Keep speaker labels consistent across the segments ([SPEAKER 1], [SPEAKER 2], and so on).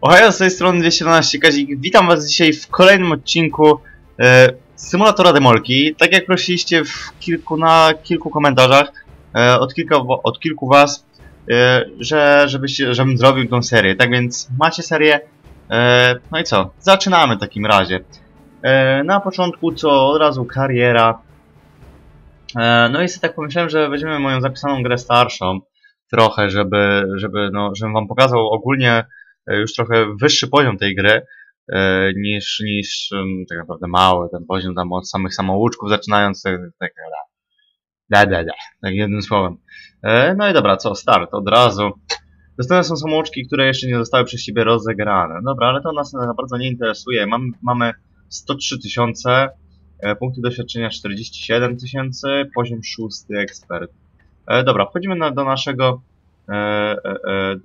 [SPEAKER 1] Ohio, z tej strony 212 Kazik. Witam was dzisiaj w kolejnym odcinku e, Symulatora Demolki. Tak jak prosiliście w kilku, na kilku komentarzach e, od, kilka, od kilku was, e, że, żebyście, żebym zrobił tą serię. Tak więc macie serię. E, no i co? Zaczynamy w takim razie. E, na początku co? Od razu kariera. E, no i sobie tak pomyślałem, że weźmiemy moją zapisaną grę starszą trochę, żeby, żeby no, żebym wam pokazał ogólnie już trochę wyższy poziom tej gry e, niż, niż em, tak naprawdę mały ten poziom tam od samych samouczków zaczynając tak, tak, da, da, da, tak jednym słowem. E, no i dobra, co, start od razu. Następne są samouczki, które jeszcze nie zostały przez siebie rozegrane. Dobra, ale to nas na bardzo nie interesuje. Mam, mamy 103 tysiące, e, punkty doświadczenia 47 tysięcy, poziom 6 ekspert. E, dobra, wchodzimy na, do naszego e, e, e,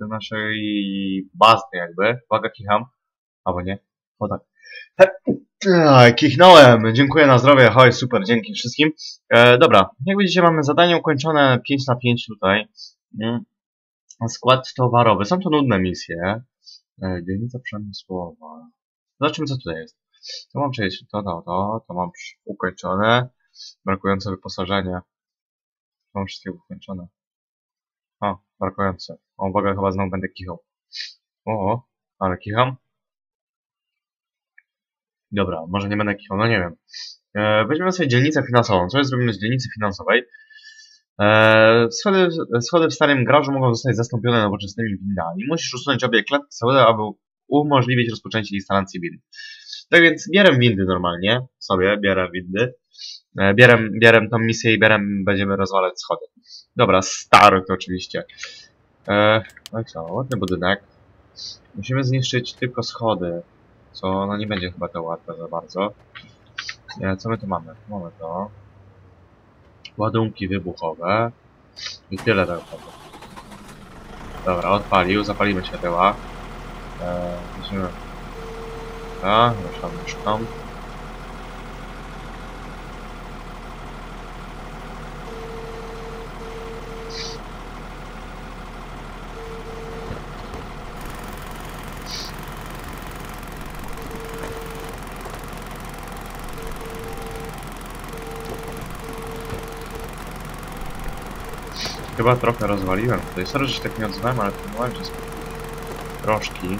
[SPEAKER 1] do naszej bazy jakby. Uwaga, kicham. Albo nie. O tak. E, Kichnąłem. Dziękuję na zdrowie. Hoj, super, dzięki wszystkim. E, dobra, jak widzicie mamy zadanie ukończone 5 na 5 tutaj. Mm. Skład towarowy. Są to nudne misje. E, dzielnica przemysłowa. Zobaczymy co tutaj jest. To mam przejść to, to, to, to mam ukończone. Brakujące wyposażenie. Mam wszystkie ukończone. A, brakujące. O, uwaga, chyba znowu będę kichał. O, ale kicham? Dobra, może nie będę kichał, no nie wiem. E, weźmiemy sobie dzielnicę finansową. Co zrobimy z dzielnicy finansowej? E, schody, schody w starym garażu mogą zostać zastąpione nowoczesnymi windami. Musisz usunąć obie schodowe, aby umożliwić rozpoczęcie instalacji wind. Tak więc bierę windy normalnie, sobie bierę windy. E, bierem, bierem tą misję i bierem będziemy rozwalać schody. Dobra, start oczywiście. E, no i co, ładny budynek. Musimy zniszczyć tylko schody, co no nie będzie chyba to łatwe za bardzo. E, co my tu mamy? Mamy to. Ładunki wybuchowe. I tyle tak. Dobra, odpalił, zapalimy świateła. E, musimy... Tak, ruszam, ruszam. Chyba trochę rozwaliłem tutaj. Sorry, że się tak nie odzywałem, ale próbowałem się. Troszki.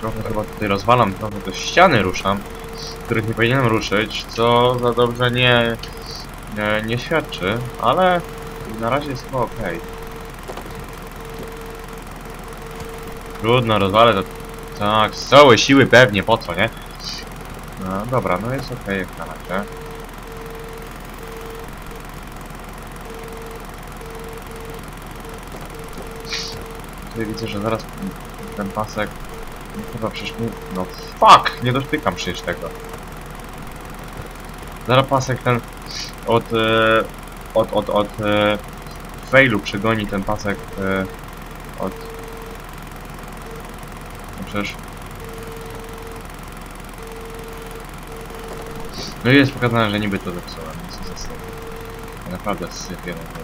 [SPEAKER 1] Trochę chyba tutaj rozwalam, trochę do ściany ruszam, których nie powinienem ruszyć, co za dobrze nie, nie, nie świadczy, ale na razie jest chyba okej. Trudno, rozwalę to tak, z całej siły pewnie, po co, nie? No dobra, no jest okej jak na razie. Tutaj widzę, że zaraz ten pasek no chyba przecież mu... No fuck! Nie dotykam przecież tego. Zaraz pasek ten od... E, od, od, od e, failu przegoni ten pasek e, od... No przecież... No i jest pokazane, że niby to zepsułem, więc jest zasypię. Naprawdę sypię na to.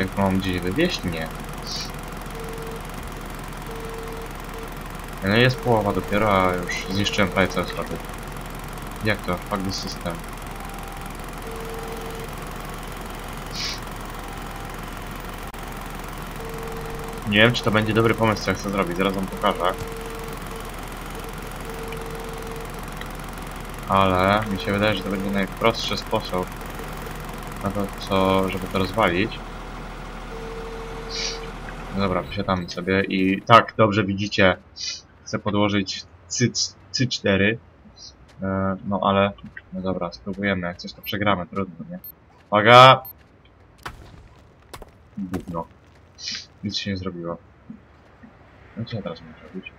[SPEAKER 1] Jak mam gdzieś wywieźć? Nie. No jest połowa dopiero, a już zniszczyłem prawie cały schody. Jak to? Fuck the system. Nie wiem, czy to będzie dobry pomysł, co ja chcę zrobić. Zaraz wam pokażę. Ale mi się wydaje, że to będzie najprostszy sposób na to, co, żeby to rozwalić. No dobra, wysiadamy sobie i tak, dobrze widzicie, chcę podłożyć C- C4. E, no ale, no dobra, spróbujemy, jak coś to przegramy, trudno, nie? Uwaga! Gówno. Nic się nie zrobiło. No co ja teraz mam zrobić?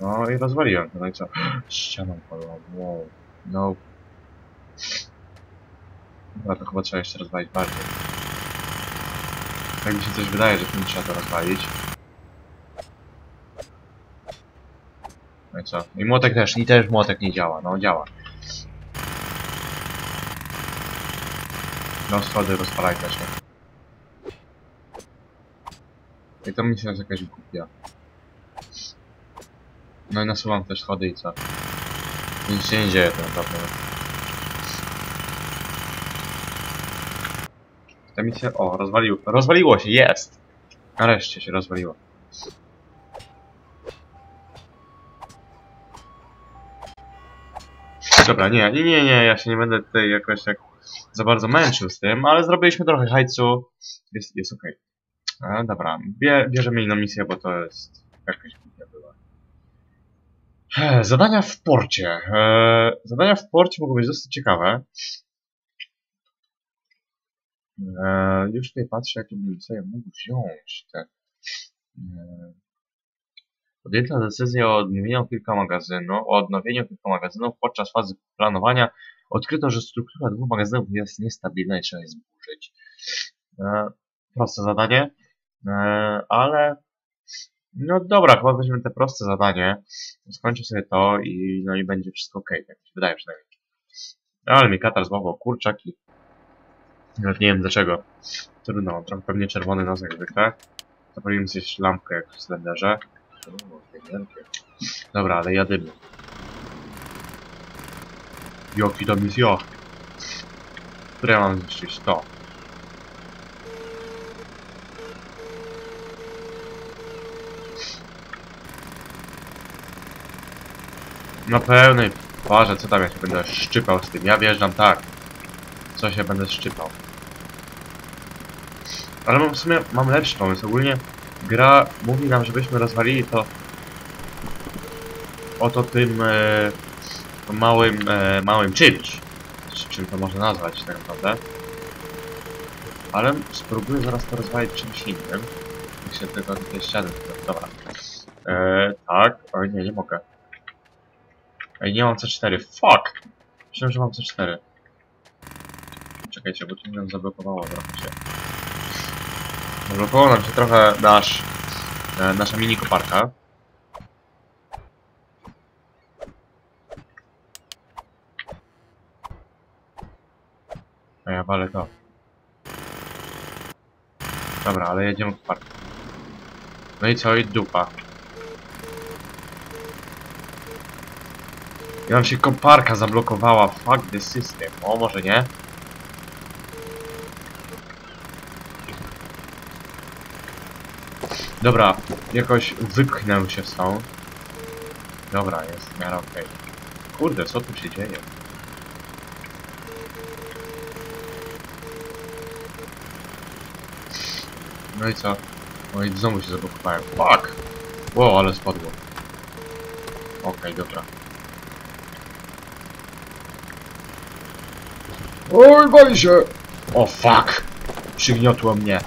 [SPEAKER 1] No i rozwaliłem, no i co? Ścianą padła, wow. No. Dobra, to chyba trzeba jeszcze rozwalić bardziej. Tak mi się coś wydaje, że tym trzeba to rozwalić. No i co? I młotek też, i też młotek nie działa, no działa.
[SPEAKER 2] No schody rozpalajcie się. I to misja jest jakaś głupia. No i nasuwam te schody i co? Nic się nie dzieje tak naprawdę. Ta misja... O, rozwaliło, rozwaliło się, jest! Nareszcie się rozwaliło. Dobra, nie, nie, nie, nie, ja się nie będę tutaj jakoś tak za bardzo męczył z tym, ale zrobiliśmy trochę hajcu. Jest, jest okej. E, Dobra, Bie, bierzemy inną misję, bo to jest jakaś Zadania w porcie. E, Zadania w porcie mogą być dosyć ciekawe. E, Już tutaj patrzę, jakie bym sobie mógł wziąć te. e, Podjęta decyzja o odnowieniu kilka magazynów, o odnowieniu kilka magazynów podczas fazy planowania odkryto, że struktura dwóch magazynów jest niestabilna i trzeba je zburzyć. Proste zadanie, ale no dobra, chyba weźmiemy te proste zadanie, skończę sobie to i no i będzie wszystko ok, tak mi się wydaje przynajmniej. Ale mi katar złapał kurczak i nawet nie wiem dlaczego. Trudno, trochę pewnie czerwony nos jak zwykle. Sobie jeszcze lampkę jak w Slenderze. Dobra, ale jadymy. Tam jest ja? Które mam zniszczyć? To. Na pełnej parze, co tam ja się będę szczypał z tym? Ja wjeżdżam tak. Co się będę szczypał? Ale mam w sumie mam lepszy pomysł. Ogólnie gra mówi nam, żebyśmy rozwalili to oto tym e, małym, e, małym czymś. Czy- Czym to można nazwać tak naprawdę. Ale spróbuję zaraz to rozwalić czymś innym. Jak się tylko te ściany. Dobra. E, tak. Oj nie, nie mogę. Ej, nie mam C4. Fuck! Myślałem, że mam C4. Czekajcie, bo tu mnie zablokowało trochę się. Zablokował nam się trochę nasz, e, nasza mini koparka. A ja walę to. Dobra, ale jedziemy koparką. No i co? I dupa. I nam się koparka zablokowała. Fuck the system. O, może nie? Dobra, jakoś wypchnę się stąd. Dobra, jest miarę okej. Kurde, co tu się dzieje? No i co? No i znowu się zablokowałem. Fuck! Wow, ale spadło. Okej, dobra. Oj, bali się! O fuck! Przygniotło mnie.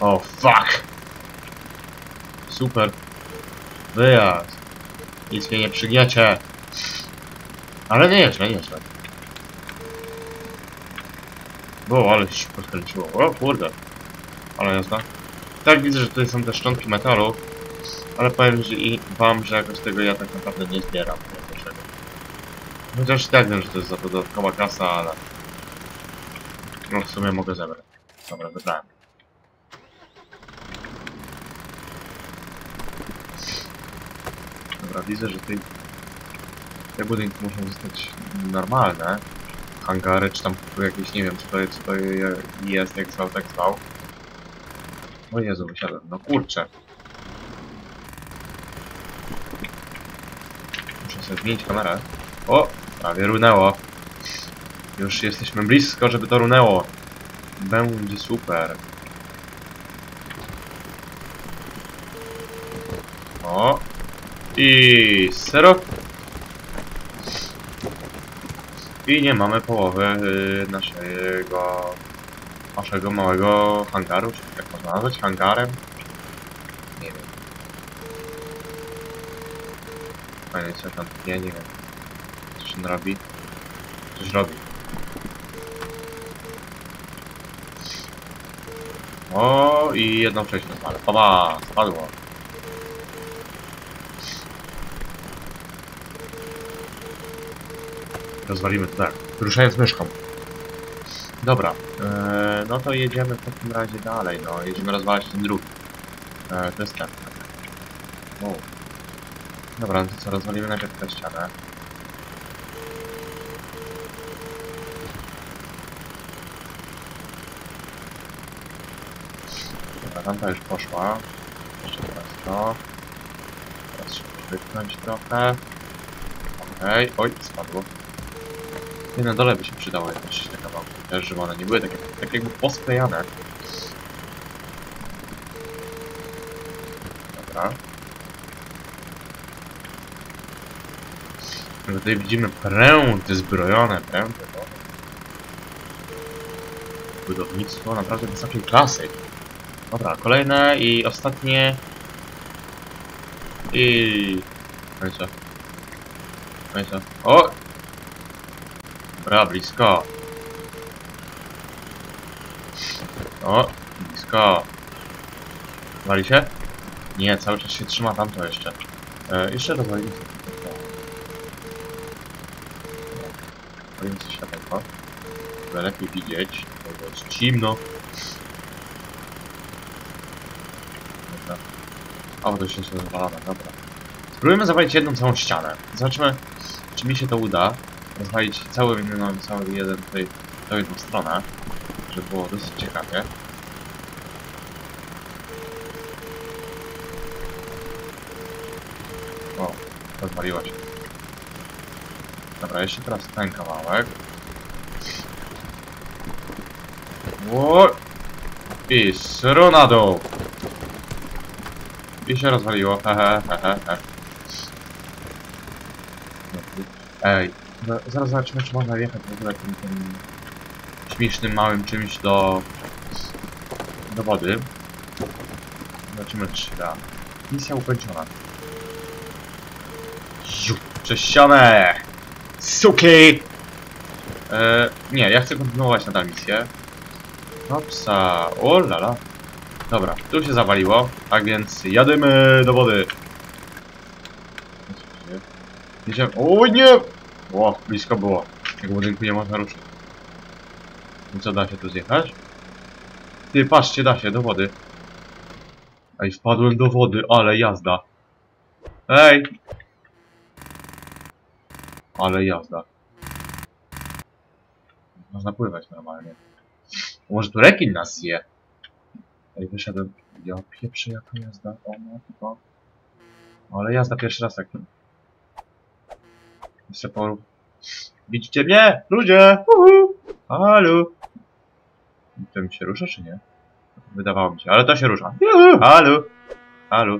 [SPEAKER 2] O fuck! Super. Wyjazd. Nic mnie nie przygniecie. Ale nie jest, nie jest. Bo, ale się podkręciło. O kurde. Ale jazda. Tak widzę, że tutaj są te szczątki metalu. Ale powiem że i wam, że jakoś tego ja tak naprawdę nie zbieram. Chociaż tak wiem, że to jest za dodatkowa kasa, ale... No w sumie mogę zebrać. Dobra, zebrałem. Dobra, widzę, że tutaj te budynki muszą zostać normalne. Hangary, czy tam jakieś, nie wiem, czy to, co to je- jest, jak zwał, tak zwał. O Jezu, wysiadłem. No kurczę. Muszę sobie zmienić kamerę. O! Prawie runęło. Już jesteśmy blisko, żeby to runęło. Będzie super. O! I zero. I nie mamy połowy y, naszego naszego małego hangaru, czy tak można nazwać hangarem? Nie wiem. Fajnie, co tam nie, nie wiem. On robi? Coś robi. O i jedną przejść ale Oba, spadło. Rozwalimy to tak. Ruszając myszką. Dobra, e, no to jedziemy w takim razie dalej, no, jedziemy rozwalać ten drugi. E, to jest. O. Dobra, no to co, rozwalimy najpierw tę ścianę. Dobra, tamta już poszła. Jeszcze teraz to. Teraz się wypchnąć trochę. Okej, oj, spadło. Nie, na dole by się przydało jakieś te kawałki też, żeby one nie były takie, tak jakby posklejane. Dobra. No Tutaj widzimy pręty zbrojone, pręty, no. Budownictwo naprawdę wysokiej klasy. Dobra, kolejne i ostatnie. I... I co? O! Dobra, blisko. O, blisko. Wali się? Nie, cały czas się trzyma tamto jeszcze. E, jeszcze rozwalimy sobie to. Rozwalimy sobie światełko. Żeby lepiej widzieć, bo jest zimno. Dobra. O, to się rozwalamy, dobra. Spróbujmy zawalić jedną całą ścianę. Zobaczymy, czy mi się to uda. Rozwalić cały, no, cały jeden tutaj, całą jedną stronę. Żeby było dosyć ciekawie. O, rozwaliła się. Dobra, jeszcze teraz ten kawałek. Ło! I sruna dół! I się rozwaliło, hehe, hehe, he. Ej, zaraz zobaczymy, czy można wjechać w ogóle tym, tym śmiesznym małym czymś do... do wody. Zobaczymy, czy da. Misja ukończona. Ścianę! Suki! E, nie, ja chcę kontynuować nadal misję. Hopsa, o lala. Dobra, tu się zawaliło, tak więc jadymy do wody. Jedziemy. O nie! O, blisko było. Tego budynku nie można ruszyć. I co, da się tu zjechać? Ty, patrzcie, da się, do wody. Ej, wpadłem do wody, ale jazda. Ej! Ale jazda. Można pływać normalnie. Może tu rekin nas je? Ej, wyszedłem. Ja pieprzę jaka jazda. O matko. Ale jazda pierwszy raz tak. Jeszcze po... Widzicie mnie? Ludzie! Uhu! Halo! To mi się rusza, czy nie? Wydawało mi się, ale to się rusza. Juhu! Halo! Halo!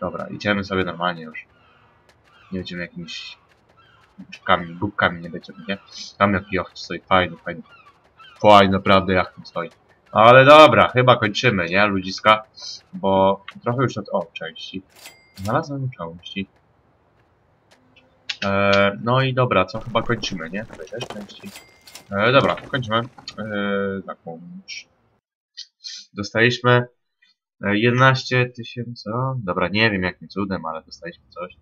[SPEAKER 2] Dobra, idziemy sobie normalnie już. Nie będziemy jakimiś... Czubkami, głupkami nie będziemy, nie? Tam jaki jacht stoi, fajny, fajny. Fajny, naprawdę jacht tam stoi. Ale dobra, chyba kończymy, nie, ludziska? Bo trochę już od... O, części. Znalazłem części. E, no i dobra, co chyba kończymy, nie? Tutaj też części. E, dobra, kończymy. E, zakłącz. Dostaliśmy e, 11 tysięcy. o, Dobra, nie wiem jakim cudem, ale dostaliśmy coś.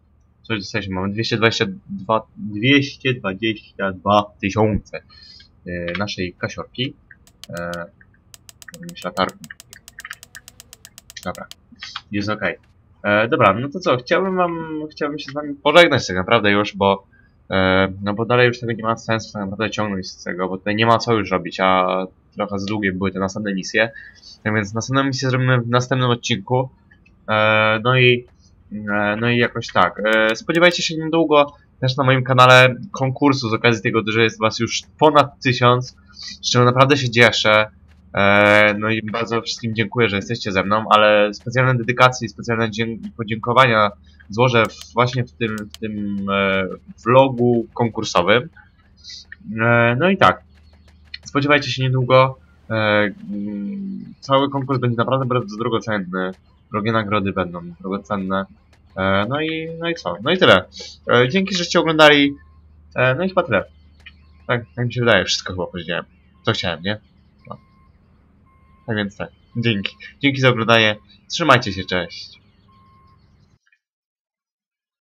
[SPEAKER 2] Coś dostaliśmy. Mamy 222 222 tysiące e, naszej kasiorki. E, jakimś latarki. Dobra, jest ok. E, dobra, no to co, chciałbym wam, chciałbym się z wami pożegnać tak naprawdę już, bo e, no bo dalej już tego nie ma sensu tak naprawdę ciągnąć z tego, bo tutaj nie ma co już robić, a trochę za długie były te następne misje. Tak więc następną misję zrobimy w następnym odcinku. E, no i e, no i jakoś tak. E, spodziewajcie się niedługo też na moim kanale konkursu z okazji tego, że jest was już ponad tysiąc, z czego naprawdę się cieszę. E, No i bardzo wszystkim dziękuję, że jesteście ze mną, ale specjalne dedykacje i specjalne podziękowania złożę właśnie w tym, w tym e, vlogu konkursowym. E, No i tak, spodziewajcie się niedługo. Mm, Cały konkurs będzie naprawdę bardzo drogocenny. Drogie nagrody będą drogocenne. E, No i, no i co? No i tyle. E, Dzięki, żeście oglądali. E, No i chyba tyle. Tak, tak mi się wydaje, wszystko chyba powiedziałem. Co chciałem, nie? Tak więc tak. Dzięki. Dzięki za oglądanie. Trzymajcie się, cześć.